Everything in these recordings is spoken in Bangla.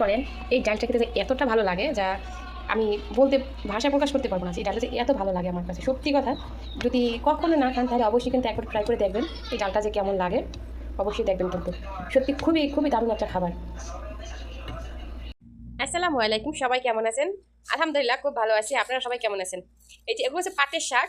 করেন, এই ডালটা খেতে এতটা ভালো লাগে যা আমি বলতে ভাষা প্রকাশ করতে পারব না এই ডালটা যে এত ভালো লাগে আমার কাছে। সত্যি কথা, যদি কখনো না খান তাহলে অবশ্যই কিন্তু একবার ট্রাই করে দেখবেন এই ডালটা যে কেমন লাগে। অবশ্যই দেখবেন কিন্তু। সত্যি খুবই খুবই দারুণ একটা খাবার। আসসালামু আলাইকুম, সবাই কেমন আছেন? আলহামদুলিল্লাহ, খুব ভালো আছি। আপনারা সবাই কেমন আছেন? এই যে এগুলো হচ্ছে পাটের শাক।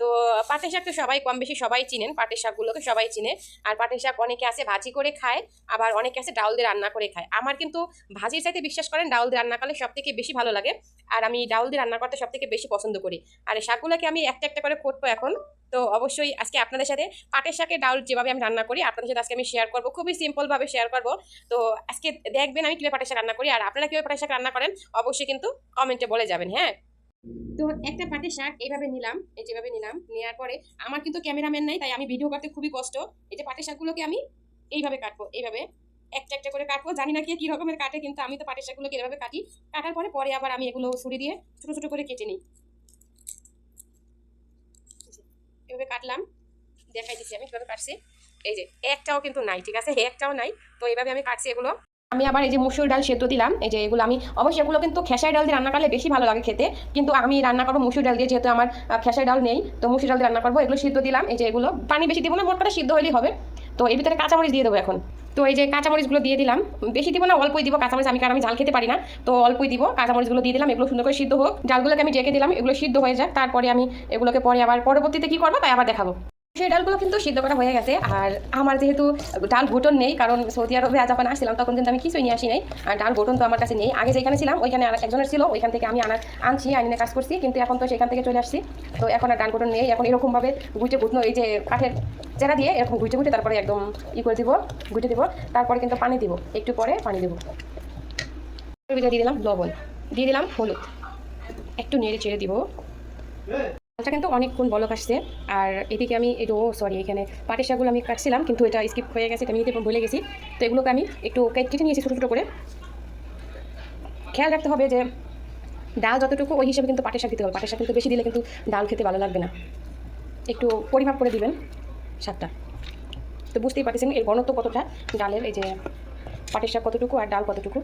তো পাটের শাক তো সবাই কম বেশি সবাই চিনেন, পাটের শাকগুলোকে সবাই চিনে। আর পাটের শাক অনেকে আছে ভাজি করে খায়, আবার অনেকে আছে ডাউল দিয়ে রান্না করে খায়। আমার কিন্তু ভাজির চাইতে বিশ্বাস করেন ডাউল দিয়ে রান্না করলে সব থেকে বেশি ভালো লাগে। আর আমি ডাউল দিয়ে রান্না করতে সব থেকে বেশি পছন্দ করি। আর এই শাকগুলোকে আমি একটা একটা করে করব এখন। তো অবশ্যই আজকে আপনাদের সাথে পাটের শাকের ডাউল যেভাবে আমি রান্না করি, আপনাদের সাথে আজকে আমি শেয়ার করব। খুবই সিম্পলভাবে শেয়ার করব। তো আজকে দেখবেন আমি কীভাবে পাটের শাক রান্না করি। আর আপনারা কীভাবে পাটের শাক রান্না করেন, অবশ্যই কিন্তু কমেন্টে বলে যাবেন হ্যাঁ? তো একটা পাটের শাক এইভাবে নিলাম, এই যেভাবে নিলাম নেওয়ার পরে আমার কিন্তু ক্যামেরাম্যান নাই, তাই আমি ভিডিও করতে খুবই কষ্ট। এই যে পাটের শাকগুলোকে আমি এইভাবে কাটবো, এইভাবে একটা একটা করে কাটবো। জানি না কে কী রকমের কাটে, কিন্তু আমি তো পাটের শাকগুলোকে এভাবে কাটি। কাটার পরে পরে আবার আমি এগুলো ছুরি দিয়ে ছোটো ছোটো করে কেটে নিই। এভাবে কাটলাম, দেখাই দিচ্ছি আমি কীভাবে কাটছি। এই যে একটাও কিন্তু নাই, ঠিক আছে? একটাও নাই, তো এইভাবে আমি কাটছি এগুলো। আমি আবার এই যে মুসুর ডাল সেদ্ধ দিলাম, এই যে এগুলো আমি অবশ্যই এগুলো কিন্তু খেসাই ডাল দিয়ে রান্না করলে বেশি ভালো লাগে খেতে। কিন্তু আমি রান্না করব মুসুর ডাল দিয়ে, যেহেতু আমার খেসাই ডাল নেই, তো মুসুর ডাল দিয়ে রান্না করব। এগুলো সিদ্ধ দিলাম, এই যে এগুলো পানি বেশি দিব না, মোট কথা সিদ্ধ হলেই হবে। তো এর ভিতরে কাঁচামরিচ দিয়ে দেবো এখন। তো এই যে কাঁচামরিচগুলো দিয়ে দিলাম, বেশি দিব না, অল্পই দিব কাঁচামরিচ, আমি কারণ আমি ঝাল খেতে পারি না। তো অল্পই দিব, কাঁচামরিচগুলো দিয়ে দিলাম, এগুলো সুন্দর করে সিদ্ধ হোক। ডালগুলোকে আমি ডেকে দিলাম, এগুলো সিদ্ধ হয়ে যাক। তারপরে আমি এগুলোকে পরে আবার পরবর্তীতে কি করব, তাই আবার দেখাবো। সেই ডালগুলো কিন্তু সিদ্ধ করা হয়ে গেছে। আর আমার যেহেতু ডাল ঘুটন নেই, কারণ সৌদি আরবে যখন আসছিলাম, তখন কিন্তু আমি কিছুই নিয়ে আসি নাই আর ডাল ঘুটন তো আমার কাছে নেই। আগে যেখানে ছিলাম, ওইখানে আর একজনের ছিল। ওইখান থেকে আমি আনার, আনছি আইনে কাজ করছি। কিন্তু এখন তো সেখান থেকে চলে আসছি। তো এখন আর ডাল ঘুটন নেই। এখন এরকমভাবে গুইটে ঘুটনো, এই যে কাঠের চেরা দিয়ে এরকম গুইটে গুইটে তারপরে একদম ই করে দিব গুইটে দিব। তারপরে কিন্তু পানি দিব। একটু পরে পানি দেবো। দিয়ে দিলাম লবণ। দিয়ে দিলাম হলুদ। একটু নেড়ে চেড়ে দিব। ডালটা কিন্তু অনেকক্ষণ বলক আসছে। আর এদিকে আমি একটু সরি এখানে পাটের শাকগুলো আমি কাটছিলাম, কিন্তু এটা স্কিপ হয়ে গেছে, এটা আমি নিতে ভুলে গেছি। তো এগুলোকে আমি একটু কেটে কেটে নিয়েছি ছোটো ছোটো করে। খেয়াল রাখতে হবে যে ডাল যতটুকু, ওই হিসাবে কিন্তু পাটের শাক দিতে হবে। পাটের শাক কিন্তু বেশি দিলে কিন্তু ডাল খেতে ভালো লাগবে না। একটু পরিমাপ করে দিবেন শাকটা। তো বুঝতেই পারতেছেন এর ঘনত্ব কতটা, ডালের এই যে পাটের শাক কতটুকু আর ডাল কতটুকু।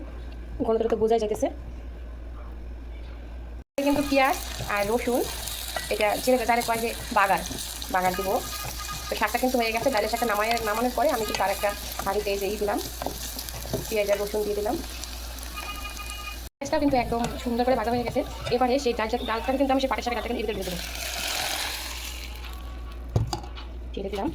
ঘনত্বটা তো বোঝাই যাইতেছে। কিন্তু পেঁয়াজ আর রসুন এটা যেটা তারে কয় যে বাগান বাগান দিব। তো শাকটা কিন্তু হয়ে গেছে, ডালের শাকটা নামায় নামানোর পরে আমি কিন্তু আরেকটা হাঁড়িতে এই দিলাম, পেঁয়াজ আর রসুন দিয়ে দিলাম। পেঁয়াজটাও কিন্তু একদম সুন্দর করে ভাজা হয়ে গেছে। এবারে সেই ডালটা ডালটা কিন্তু আমি সেই পাটের শাকের ডালটা কিন্তু এর দিলাম।